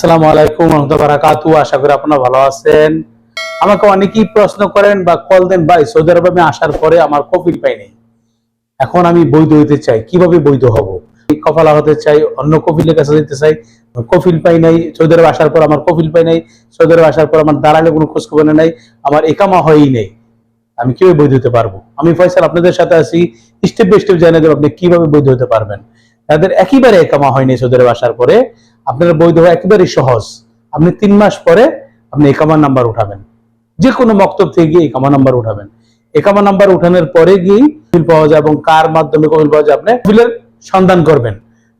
আসসালামু আলাইকুম রহমতুল্লাহ আশা করি আপনারা ভালো আছেন। আমাকে অনেকেই প্রশ্ন করেন, বা কল দেন, ভাই, সৌদি আরবে আমি আসার পরে আমার কপিল পাই নাই এখন আমি বৈধ হতে চাই, কীভাবে বৈধ হব? কপালা হতে চাই, অন্য কপিলের কাছে যেতে চাই কপিল পাই নাই, সৌদি আরবে আসার পর আমার কপিল পাই নাই, সৌদি আরবে আসার পর আমার দাঁড়ালে কোনো খোঁজ খবর নাই, আমার একামা হয়ই নেই। আমি কীভাবে বৈধ হতে পারব? আমি ফয়সাল, আপনাদের সাথে আছি। স্টেপ বাই স্টেপ জানিয়ে দেবো আপনি কীভাবে বৈধ হতে পারবেন। তাদের একেবারে একামা হয়নি সৌদি আরবে আসার পরে। আপনার বৈধ একেবারে সহজ। আপনি তিন মাস পরে আপনি একামা নাম্বার উঠাবেন। যে কোনো মক্তব থেকে গিয়ে একামা নাম্বার উঠাবেন। একামা নাম্বার উঠানোর পরে গিয়ে কপিল পাওয়া যায় এবং কার মাধ্যমে কপিল পাওয়া যায় আপনি কপিলের সন্ধান করবেন।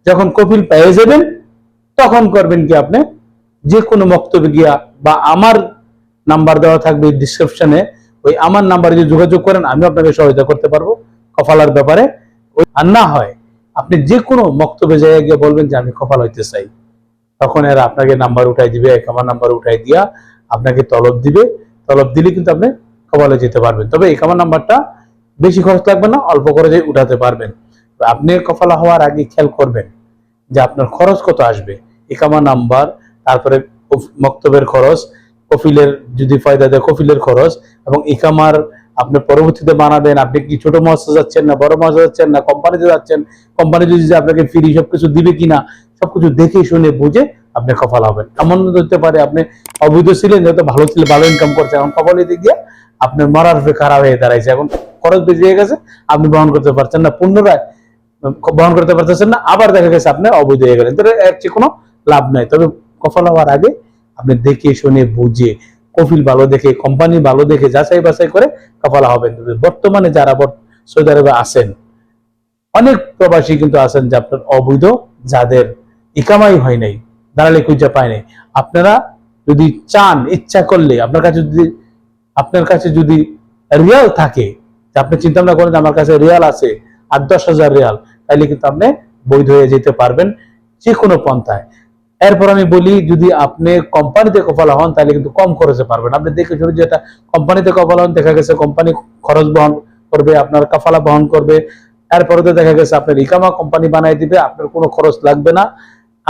যখন কপিল পেয়ে যাবেন, তখন করবেন কি আপনি? যে কোনো মক্তবে গিয়া বা আমার নাম্বার দেওয়া থাকবে ডিসক্রিপশনে ওই আমার নাম্বারে যদি যোগাযোগ করেন আমি আপনাকে সহায়তা করতে পারব কপালার ব্যাপারে। আর না হয়, আপনি যে কোনো মক্তবে জায়গায় গিয়ে বলবেন যে, আমি কপাল হইতে চাই। তখন এরা আপনাকে নাম্বার উঠাই দিবে একামা নাম্বার উঠাই দিয়া আপনাকে তলব দিবে। তলব দিলে কিন্তু আপনি কপালে যেতে পারবেন। তবে একামা নাম্বারটা বেশি খরচ লাগবে না, অল্প খরচে উঠাতে পারবেন। আপনি কপালা হওয়ার আগে খেয়াল করবেন যে আপনার খরচ কত আসবে। একামা নাম্বার তারপরে মক্তবের খরচ, কফিলের যদি ফায়দা দেয়, কফিলের খরচ, এবং ইকামার আপনি পরবর্তীতে বানাবেন, আপনি কি ছোট মহাজে যাচ্ছেন না, বড় মহাজে যাচ্ছেন না কোম্পানিতে যাচ্ছেন কোম্পানি যদি আপনাকে ফ্রি সবকিছু দিবে কিনা সবকিছু দেখে, শুনে, বুঝে আপনি কপাল হবেন। এমন হতে পারে আপনি অবৈধ ছিলেন যত ভালো ছিল, ভালো ইনকাম করছে, এখন কপালে দিক দিয়ে আপনার মরার রূপে খারাপ হয়ে দাঁড়াইছে। এখন খরচ বেশি হয়ে গেছে, আপনি বহন করতে পারছেন না, পুনরায় বহন করতে পারতেছেন না, আবার দেখা গেছে আপনি অবৈধ হয়ে গেলেন। তাহলে এর চেয়ে কোনো লাভ নাই। তবে কপাল হওয়ার আগে আপনি দেখে, শুনে, বুঝে, কফিল ভালো দেখে কোম্পানি ভালো দেখে, যাচাই বাছাই করে কপালা হবেন। বর্তমানে যারা সৌদি আরবে আছেন, অনেক প্রবাসী কিন্তু আছেন যে আপনার অবৈধ, যাদের ইকামাই হয় নাই দাঁড়ালে খুঁজে পায় নাই। আপনারা যদি চান, ইচ্ছা করলে, আপনার কাছে যদি, আপনার কাছে যদি রিয়াল থাকে আপনি চিন্তা ভাবনা করেন আমার কাছে রিয়াল আছে আট দশ হাজার রিয়াল তাহলে কিন্তু আপনি বৈধ হয়ে যেতে পারবেন যে কোনো পন্থায়। এরপর আমি বলি, যদি আপনি কোম্পানিতে কপালা হন তাহলে কিন্তু কম খরচে পারবেন। আপনি দেখে শুনে যেটা কোম্পানিতে কপালা হন, দেখা গেছে কোম্পানি খরচ বহন করবে, আপনার কাফালা বহন করবে। এরপরে তো দেখা গেছে আপনার ইকামা কোম্পানি বানাই দিবে, আপনার কোনো খরচ লাগবে না।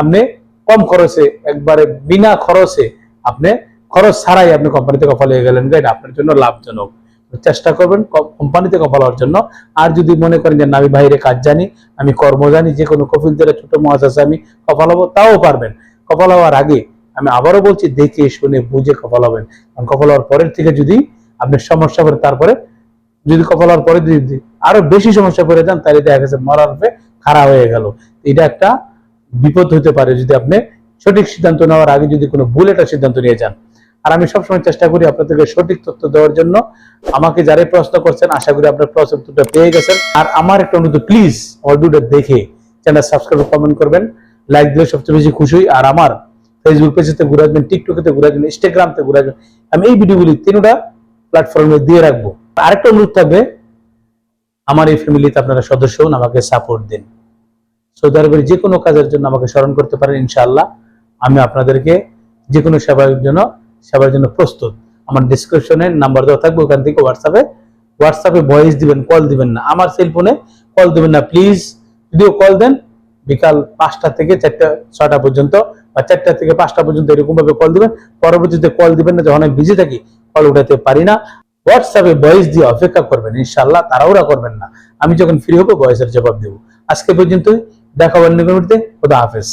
আপনি কম খরচে, একবারে বিনা খরচে আপনি খরচ ছাড়াই আপনি কোম্পানিতে কপাল হয়ে গেলেন। এটা আপনার জন্য লাভজনক। চেষ্টা করবেন ক- কোম্পানিতে কপাল হওয়ার জন্য। আর যদি মনে করেন যে আমি বাইরে কাজ জানি, আমি কর্ম জানি, যে কোনো কফিল দিলে ছোট মহাজ আছে, আমি কপাল হব, তাও পারবেন। কপাল হওয়ার আগে আমি আবারও বলছি, দেখে, শুনে, বুঝে কপাল হবেন। কারণ কপাল হওয়ার পরের থেকে যদি আপনি সমস্যা করে তারপরে যদি কপাল হওয়ার পরে যদি আরও বেশি সমস্যা পড়ে যান, তাহলে দেখা গেছে মরার খারাপ হয়ে গেল। এটা একটা বিপদ হতে পারে যদি আপনি সঠিক সিদ্ধান্ত নেওয়ার আগে যদি কোনো ভুল একটা সিদ্ধান্ত নিয়ে যান। আর আমি সবসময় চেষ্টা করি আপনাদেরকে সঠিক তথ্য দেওয়ার জন্য। আমাকে যারাই প্রশ্ন করছেন, আশা করি আপনার প্রশ্ন উত্তরটা পেয়ে গেছেন। আর আমার একটা অনুরোধ প্লিজ অডিওটা দেখে চ্যানেল সাবস্ক্রাইব কমেন্ট করবেন। লাইক দিলে সবচেয়ে বেশি খুশি আর আমার ফেসবুক পেজেতে ঘুরে আসবেন টিকটকেতে ঘুরে আসবেন ইনস্টাগ্রামতে ঘুরে আসবেন। আমি এই ভিডিওগুলি তিনটা প্ল্যাটফর্মে দিয়ে রাখব। আরেকটা অনুরোধ থাকবে, আমার এই ফ্যামিলিতে আপনারা সদস্য হন, আমাকে সাপোর্ট দিন। সৌদি আরবের যে কোনো কাজের জন্য আমাকে স্মরণ করতে পারেন, ইনশাআল্লাহ। আমি আপনাদেরকে যে কোনো সেবার জন্য সেবার জন্য প্রস্তুত। আমার ডিসক্রিপশনে নাম্বার দেওয়া থাকবে, ওখান থেকে হোয়াটসঅ্যাপে হোয়াটসঅ্যাপে ভয়েস দিবেন কল দিবেন না। আমার সেলফোনে কল দিবেন না প্লিজ যদিও কল দেন, বিকাল পাঁচটা থেকে চারটা ছটা পর্যন্ত বা চারটা থেকে পাঁচটা পর্যন্ত এরকম ভাবে কল দিবেন। পরবর্তীতে কল দিবেন না, যখন আমি বিজি থাকি কল উঠাতে পারি না। হোয়াটসঅ্যাপে ভয়েস দিয়ে অপেক্ষা করবেন ইনশাল্লাহ তাড়াহুড়া করবেন না। আমি যখন ফ্রি হব ভয়েসের জবাব দেবো। আজকে পর্যন্ত দেখা অন্য মুহূর্তে খোদা হাফেজ।